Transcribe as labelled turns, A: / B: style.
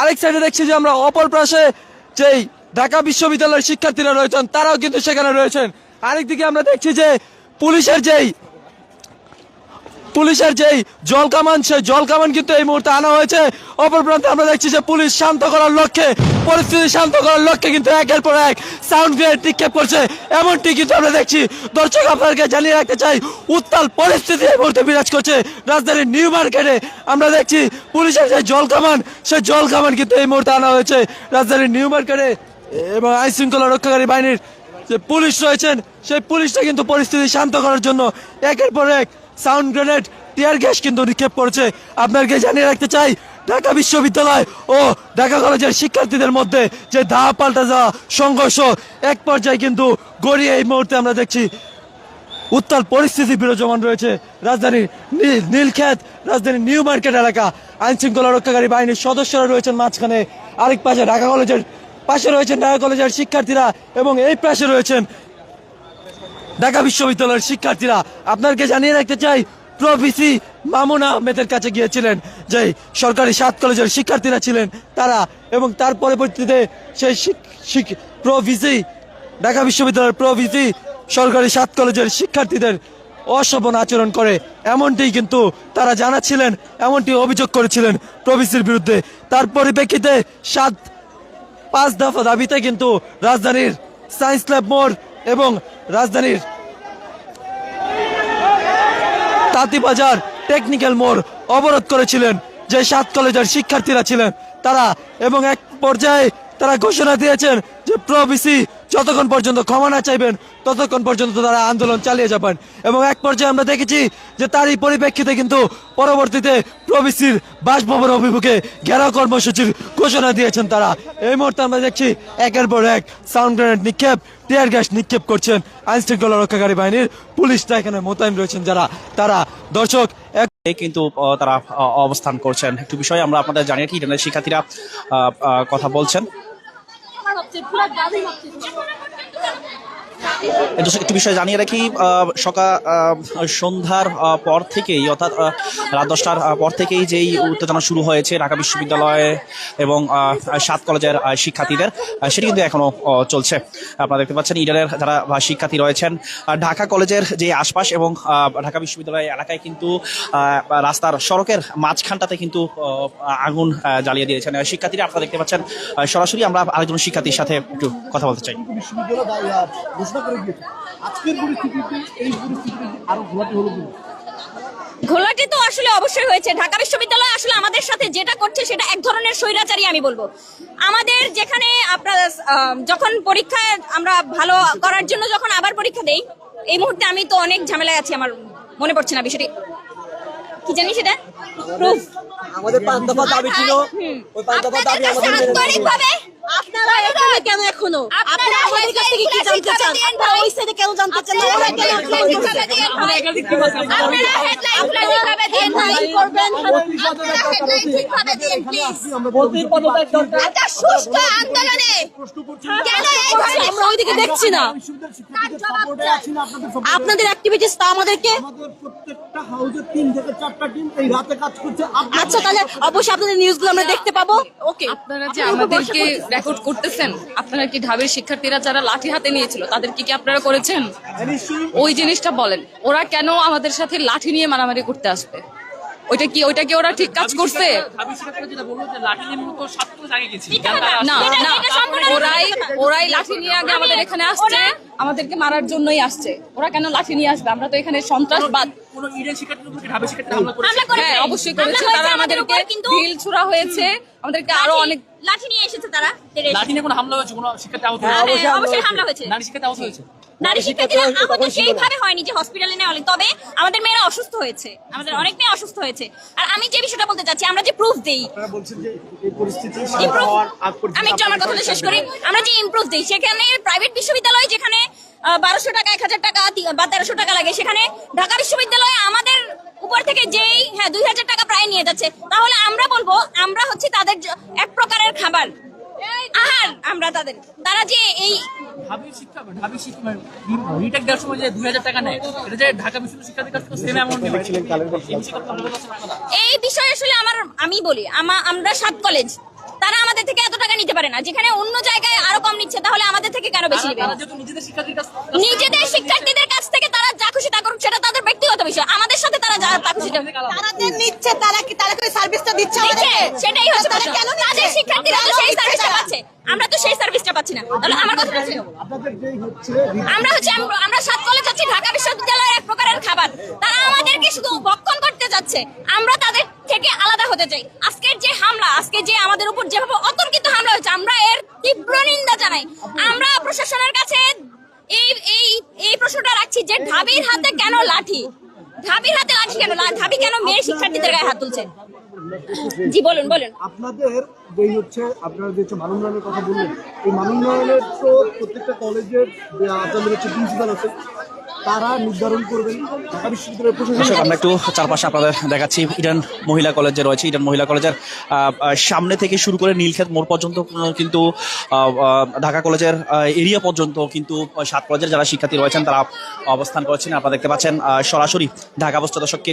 A: আরেক সাইডে দেখছি যে আমরা অপর পাশে যেই ঢাকা বিশ্ববিদ্যালয়ের শিক্ষার্থীরা রয়েছেন, তারাও কিন্তু সেখানে রয়েছেন। আরেকদিকে আমরা দেখছি যে পুলিশের যেই পুলিশের যেই জল কামান সেই জল কামান কিন্তু এই মুহূর্তে আনা হয়েছে। অপর প্রান্তে আমরা দেখছি যে পুলিশ শান্ত করার লক্ষ্যে পরিস্থিতি শান্ত করার লক্ষ্যে কিন্তু একের পর এক সাউন্ড গ্রেড নিক্ষেপ করছে। এমনটি কিন্তু আমরা দেখছি। দর্শক, আপনাদেরকে জানিয়ে রাখতে চাই, উত্তাল পরিস্থিতি এই মুহূর্তে বিরাজ করছে রাজধানীর নিউ মার্কেটে। আমরা দেখছি পুলিশের যে জল কামান সেই জল কামান কিন্তু এই মুহূর্তে আনা হয়েছে রাজধানীর নিউ মার্কেটে। এবং আইন শৃঙ্খলা রক্ষাকারী বাহিনীর যে পুলিশ রয়েছেন, সেই পুলিশটা কিন্তু পরিস্থিতি শান্ত করার জন্য একের পর এক সাউন্ড গ্রেনেড টিয়ার গ্যাস কিন্তু নিক্ষেপ করছে। আপনাকে জানিয়ে রাখতে চাই ঢাকা বিশ্ববিদ্যালয় ও ঢাকা কলেজের শিক্ষার্থীদের মধ্যে যে দা পাল্টা যাওয়া সংঘর্ষ, এক পর্যায়ে কিন্তু গড়িয়ে এই মুহূর্তে আমরা দেখছি উত্তাল পরিস্থিতি বিরাজমান রয়েছে রাজধানীর নীল- নীলক্ষেত, রাজধানীর নিউ মার্কেট এলাকা। আইন শৃঙ্খলা রক্ষাকারী বাহিনীর সদস্যরা রয়েছেন মাঝখানে। আরেক পাশে ঢাকা কলেজের পাশে রয়েছেন ঢাকা কলেজের শিক্ষার্থীরা এবং এই পাশে রয়েছেন ঢাকা বিশ্ববিদ্যালয়ের শিক্ষার্থীরা। আপনাকে জানিয়ে রাখতে চাই প্রভিসি মামুন আহমেদের কাছে গিয়েছিলেন যে সরকারি সাত কলেজের শিক্ষার্থীরা ছিলেন তারা, এবং তার পরবর্তীতে সেই প্রভিসি, ঢাকা বিশ্ববিদ্যালয়ের প্রভিসি সরকারি সাত কলেজের শিক্ষার্থীদের অশোভন আচরণ করে। এমনটি কিন্তু তারা জানাচ্ছিলেন, এমনটি অভিযোগ করেছিলেন প্রভিসির বিরুদ্ধে। তার পরিপ্রেক্ষিতে সাত, পাঁচ দফা দাবিতে কিন্তু রাজধানীর সায়েন্স ল্যাব মোড় এবং রাজধানীর তাঁতিবাজার টেকনিক্যাল মোড় অবরোধ করেছিলেন। যে সাত কলেজের শিক্ষার্থীরা ছিলেন, তারা এবং এক পর্যায়ে তারা ঘোষণা দিয়েছেন যে প্রবিসি যতক্ষণ পর্যন্ত ক্ষমা না চাইবেন, ততক্ষণ পর্যন্ত তারা আন্দোলন চালিয়ে যাবেন। এবং এক পর্যায়ে আমরা দেখেছি যে তারই পরিপ্রেক্ষিতে কিন্তু পরবর্তীতে প্রবিসির বাসভবন অভিমুখে ঘেরাও কর্মসূচির ঘোষণা দিয়েছেন তারা। এই মুহূর্তে আমরা দেখছি একের পর এক সাউন্ড গ্রেনেড নিক্ষেপ টিয়ার গ্যাস নিক্ষেপ করছেন আইন শৃঙ্খলা রক্ষাকারী বাহিনীর পুলিশটা এখানে মোতায়েন রয়েছেন যারা তারা দর্শক এক
B: কিন্তু আহ, তারা আহ, অবস্থান করছেন। একটু বিষয় আমরা আপনাদের জানিয়ে কি ইরানের শিক্ষার্থীরা কথা বলছেন। একটু বিষয় জানিয়ে রাখি সকাল সন্ধ্যার পর থেকেই, অর্থাৎ রাত দশটার পর থেকেই যেই উত্তেজনা শুরু হয়েছে ঢাকা বিশ্ববিদ্যালয়ে এবং সাত কলেজের শিক্ষার্থীদের সেটি কিন্তু এখনও চলছে। আপনারা দেখতে পাচ্ছেন, ইডেনের যারা শিক্ষার্থী রয়েছেন ঢাকা কলেজের যে আশপাশ এবং ঢাকা বিশ্ববিদ্যালয় এলাকায় কিন্তু রাস্তার সড়কের মাঝখানটাতে কিন্তু আগুন জ্বালিয়ে দিয়েছেন। শিক্ষার্থীরা আপনারা দেখতে পাচ্ছেন সরাসরি আমরা আরেকজন শিক্ষার্থীর সাথে একটু কথা বলতে চাই।
C: করে দিয়েছে। আজকের পরিস্থিতিতে এই পরিস্থিতিতে আরও ঘোলাটি হলো কিনা?
D: ঘোলাটি তো আসলে অবশ্যই হয়েছে। ঢাকা বিশ্ববিদ্যালয় আসলে আমাদের সাথে যেটা করছে সেটা এক ধরনের স্বৈরাচারী আমি বলব। আমাদের যেখানে আপনার যখন পরীক্ষায় আমরা ভালো করার জন্য যখন আবার পরীক্ষা দেই এই মুহূর্তে আমি তো অনেক ঝামেলায় আছি আমার মনে পড়ছে না বিষয়টি। কি জানি সেটা? প্রুফ
E: আমাদের পাঁচ দফা দাবি ছিল। ওই পাঁচ দফা দাবি আমাদের।
D: আপনারা এখানে কেন এখনও? আপনারা আমাদের কাছ থেকে কি জানতে চান? আপনারা ওই সাইডে কেন জানতে চান? না ওরা কেন আপনারা হেডলাইন ঠিকভাবে দিন ভাই? করবেন? আপনারা হেডলাইন ঠিকভাবে দিন প্লিজ
E: মন্ত্রীর পদত্যাগ দরকার।
D: একটা সুষ্ঠু আন্দোলনে কেন এই
F: আমরা ওইদিকে দেখছি না।
C: আপনাদের
F: অ্যাক্টিভিটিস তা আমাদেরকে?
C: আমাদের প্রত্যেকটা হাউসে তিন থেকে চারটা টিম এই রাতে কাজ করছে। আপনাদের-
F: আচ্ছা তাহলে অবশ্যই আপনাদের নিউজগুলো আমরা দেখতে পাবো। ওকে
G: আপনারা যে আমাদেরকে রেকর্ড করতেছেন? আপনারা কি ঢাবের শিক্ষার্থীরা যারা লাঠি হাতে নিয়েছিল তাদেরকে কি আপনারা করেছেন? ওই জিনিসটা বলেন ওরা কেন আমাদের সাথে লাঠি নিয়ে মারামারি করতে আসবে? ওইটা কি ওইটা কি ওরা ঠিক কাজ করছে? না না ওরাই ওরাই লাঠি নিয়ে আগে আমাদের এখানে আসছে আমাদেরকে মারার জন্যই আসছে। ওরা কেন লাঠি নিয়ে আসবে? আমরা তো এখানে সন্ত্রাসবাদ।
D: হামলা করেছে?
G: হ্যাঁ অবশ্যই করেছে। তারা আমাদেরকে ঢিল ছুড়া হয়েছে। আমাদেরকে আরও অনেক
D: লাঠি নিয়ে এসেছে তারা
H: লাঠি নিয়ে কোনো হামলা হয়েছে? কোনো শিক্ষার্থী আহত
D: হ্যাঁ,
H: হয়েছে?
D: হ্যাঁ, অবশ্যই হামলা হয়েছে।
H: নারী শিক্ষার্থী আহত হয়েছে?
D: নারী শিক্ষার্থীরা আহত সেইভাবে হয়নি যে হসপিটালে নেওয়া তবে আমাদের মেয়েরা অসুস্থ হয়েছে। আমাদের অনেক মেয়ে অসুস্থ হয়েছে। আর আমি যে বিষয়টা বলতে চাচ্ছি আমরা যে প্রুফ দেই। আমি একটু আমার কথাটা শেষ করি। আমরা যে ইমপ্রুভ দিই সেখানে প্রাইভেট বিশ্ববিদ্যালয় যেখানে বারোশো টাকা এক হাজার টাকা বা তেরোশো টাকা লাগে। সেখানে ঢাকা বিশ্ববিদ্যালয়ে আমাদের উপর থেকে যেই হ্যাঁ দুই হাজার টাকা প্রায় নিয়ে যাচ্ছে। তাহলে আমরা বলব আমরা হচ্ছে তাদের এক প্রকারের খাবার। আহার আমরা তাদের তারা যে এই
H: ঢাবি শিক্ষা ঢাবি শিক্ষা রিটেক দেওয়ার সময় যে দুই হাজার টাকা নেয় এটা যে ঢাকা বিশ্ববিদ্যালয় শিক্ষার্থীর কাছ থেকে সেম অ্যামাউন্ট
D: এই বিষয়ে আসলে আমার আমি বলি আমরা সাত কলেজ তারা আমাদের থেকে এত টাকা নিতে পারে না। যেখানে অন্য জায়গায় আরও কম নিচ্ছে তাহলে আমাদের থেকে কেন বেশি নেবে?
H: নিজেদের শিক্ষার্থীর কাছ
D: নিজেদের শিক্ষার্থীদের কাছ থেকে তারা যা খুশি তা করুক সেটা তাদের ব্যক্তিগত বিষয়। আমাদের সাথে তারা যা তা খুশি তা-
F: তারা যে নিচ্ছে তারা কি তারা কি সার্ভিসটা দিচ্ছে
D: সেটাই হচ্ছে
F: তারা কেন
D: তাদের শিক্ষার্থীরা তো সেই সার্ভিসটা পাচ্ছে। আমরা তো সেই সার্ভিসটা পাচ্ছি না। তাহলে আমার কথা ছিল
C: আপনাদের যেই হচ্ছে
D: আমরা হচ্ছে আমরা সাত কলেজ হচ্ছে ঢাকা বিশ্ববিদ্যালয়ের এক প্রকারের খাবার। তারা আমাদেরকে শুধু ভক্ষণ করতে যাচ্ছে। আমরা তাদের থেকে আলাদা হতে চাই। আজকের যে হামলা, আজকে যে আমাদের উপর যেভাবে অতর্কিত হামলা হয়েছে, আমরা এর তীব্র নিন্দা জানাই। আমরা প্রশাসনের কাছে এই এই এই প্রশ্নটা রাখছি যে ঢাবির হাতে কেন লাঠি? ঢাবির হাতে লাঠি কেন? ঢাবি কেন মেয়ে শিক্ষার্থীদের গায়ে হাত তুলছে? জি বলুন বলুন।
C: আপনাদের যেই হচ্ছে আপনারা যে হচ্ছে মানোন্নয়নের কথা বললেন এই মানোন্নয়নের তো প্রত্যেকটা কলেজের আপনাদের হচ্ছে প্রিন্সিপাল আছে তারা নির্ধারণ করবেন ঢাকা বিশ্ববিদ্যালয়ের প্রশাসন।
B: আমরা একটু চারপাশে আপনাদের দেখাচ্ছি ইডেন মহিলা কলেজে রয়েছে ইডেন মহিলা কলেজের সামনে থেকে শুরু করে নীলক্ষেত মোড় পর্যন্ত কিন্তু ঢাকা কলেজের এরিয়া পর্যন্ত কিন্তু সাত কলেজের যারা শিক্ষার্থী রয়েছেন তারা অবস্থান করেছেন। আপনারা দেখতে পাচ্ছেন আহ, সরাসরি ঢাকা অবস্থা দর্শককে